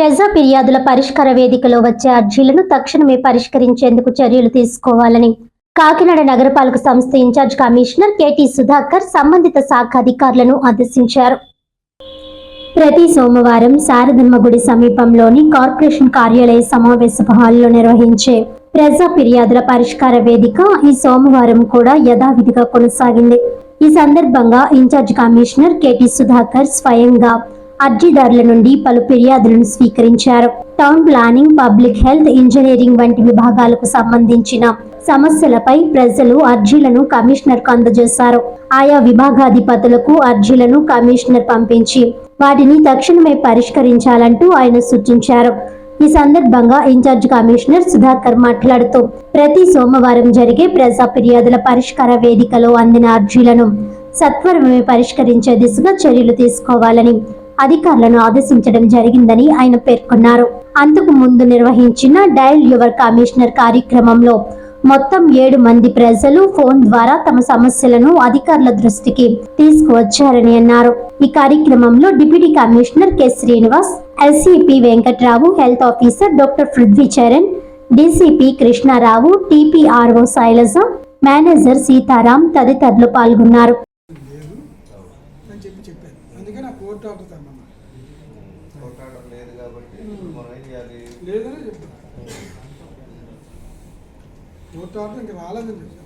ప్రజా ఫిర్యాదుల పరిష్కార వేదికలో వచ్చే అర్జీలను తక్షణమే పరిష్కరించేందుకు చర్యలు తీసుకోవాలని కాకినాడ నగరపాలక సంస్థ ఇన్ఛార్జ్ కమిషనర్ కెటి సుధాకర్ సంబంధిత శాఖ అధికారులను ఆదేశించారు. ప్రతి సోమవారం శారదమ్మ గుడి సమీపంలోని కార్పొరేషన్ కార్యాలయ సమావేశ హాల్లో నిర్వహించే ప్రజా ఫిర్యాదుల పరిష్కార వేదిక ఈ సోమవారం కూడా యథావిధిగా కొనసాగింది. ఈ సందర్భంగా ఇన్ఛార్జ్ కమిషనర్ కెటి సుధాకర్ స్వయంగా అర్జీదారుల నుండి పలు ఫిర్యాదులను స్వీకరించారు. Town planning public health engineering వంటి విభాగాలకు సంబంధించిన సమస్యలపై ప్రజలు అర్జీలను కమిషనర్కు అందజేశారు. ఆయా విభాగాధిపతులకు అర్జీలను కమిషనర్ పంపించి వాటిని తక్షణమే పరిష్కరించాలంటూ ఆయన సూచించారు. ఈ సందర్భంగా ఇన్ఛార్జ్ కమిషనర్ సుధాకర్ మాట్లాడుతూ ప్రతి సోమవారం జరిగే ప్రజా ఫిర్యాదుల పరిష్కార వేదికలో అందిన అర్జీలను సత్వరమే పరిష్కరించే దిశగా చర్యలు తీసుకోవాలని అధికారులను ఆదేశించడం జరిగిందని ఆయన పేర్కొన్నారు. అంతకు ముందు నిర్వహించిన డయల్ యువర్ కమిషనర్ కార్యక్రమంలో మొత్తం ఏడు మంది ప్రజలు ఫోన్ ద్వారా తమ సమస్యలను అధికారుల దృష్టికి తీసుకువచ్చారని అన్నారు. ఈ కార్యక్రమంలో deputy commissioner K. Srinivas SCP Venkatrao health officer doctor Prithvi Charan DCP Krishnarao TPRO Shailaja manager Sitaram తదితరులు పాల్గొన్నారు. అందుకే నా కోర్టు ఆర్డర్ తమ్మన్నా పోరాటం లేదు కాబట్టి మనం ఏం చేయాలి? లేదని ఆర్డర్ ఇంకా రాలేదని చెప్పాను